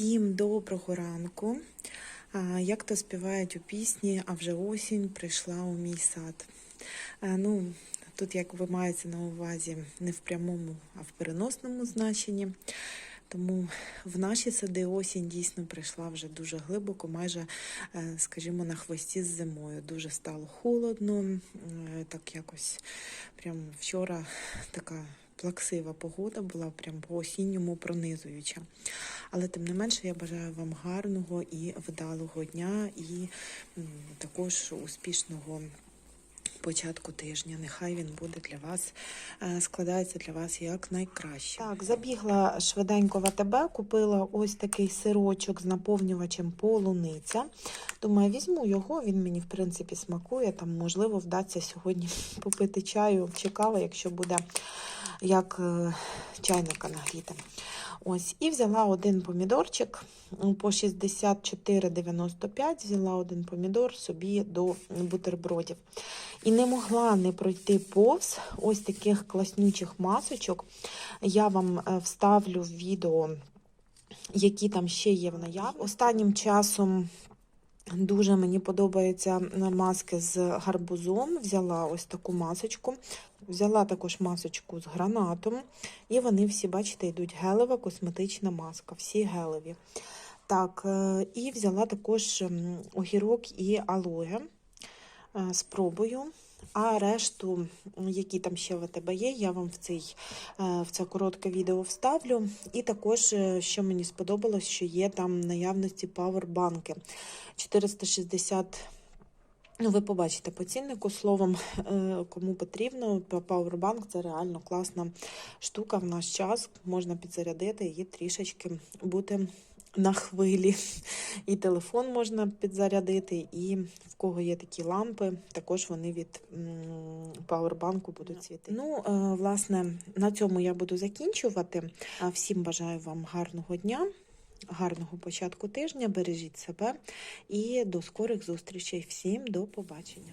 Всім доброго ранку. Як то співають у пісні, а вже осінь прийшла у мій сад. Ну, тут, як ви маєте на увазі, не в прямому, а в переносному значенні. Тому в наші сади осінь дійсно прийшла вже дуже глибоко, майже, е, скажімо, на хвості з зимою. Дуже стало холодно, е, так якось прям вчора така плаксива погода була, прям по осінньому пронизуюча. Але тим не менше я бажаю вам гарного і вдалого дня, і також успішного. Початку тижня, нехай він буде для вас, е, складається для вас як найкраще. Так, забігла швиденько в АТБ, купила ось такий сирочок з наповнювачем полуниця. Думаю, візьму його, він мені в принципі смакує. Там, можливо, вдасться сьогодні попити чаю чи кави, якщо буде як е, чайника нагріти. Ось, і взяла один помідорчик по 64,95. Взяла один помідор собі до бутербродів. І не могла не пройти повз ось таких класнючих масочок. Я вам е, вставлю в відео, які там ще є в наявності. Останнім часом Дуже мені подобаються маски з гарбузом. Взяла ось таку масочку. Взяла також масочку з гранатом. І вони всі, бачите, йдуть гелева косметична маска. Всі гелеві. Так, е, і взяла також огірок і алоє. Е, Спробую. А решту, які там ще в тебе є, я вам в, цей, е, в це коротке відео вставлю. І також, е, що мені сподобалось, що є там наявності павербанки. 460 Ну, ви побачите по ціннику. Словом, е, кому потрібно, Powerbank це реально класна штука в наш час. Можна підзарядити і трішечки бути на хвилі. І телефон можна підзарядити, і в кого є такі лампи, також вони від м, павербанку будуть світити. Ну, е, власне, на цьому я буду закінчувати. Всім бажаю вам гарного дня. Гарного початку тижня, бережіть себе і до скорих зустрічей. Всім до побачення.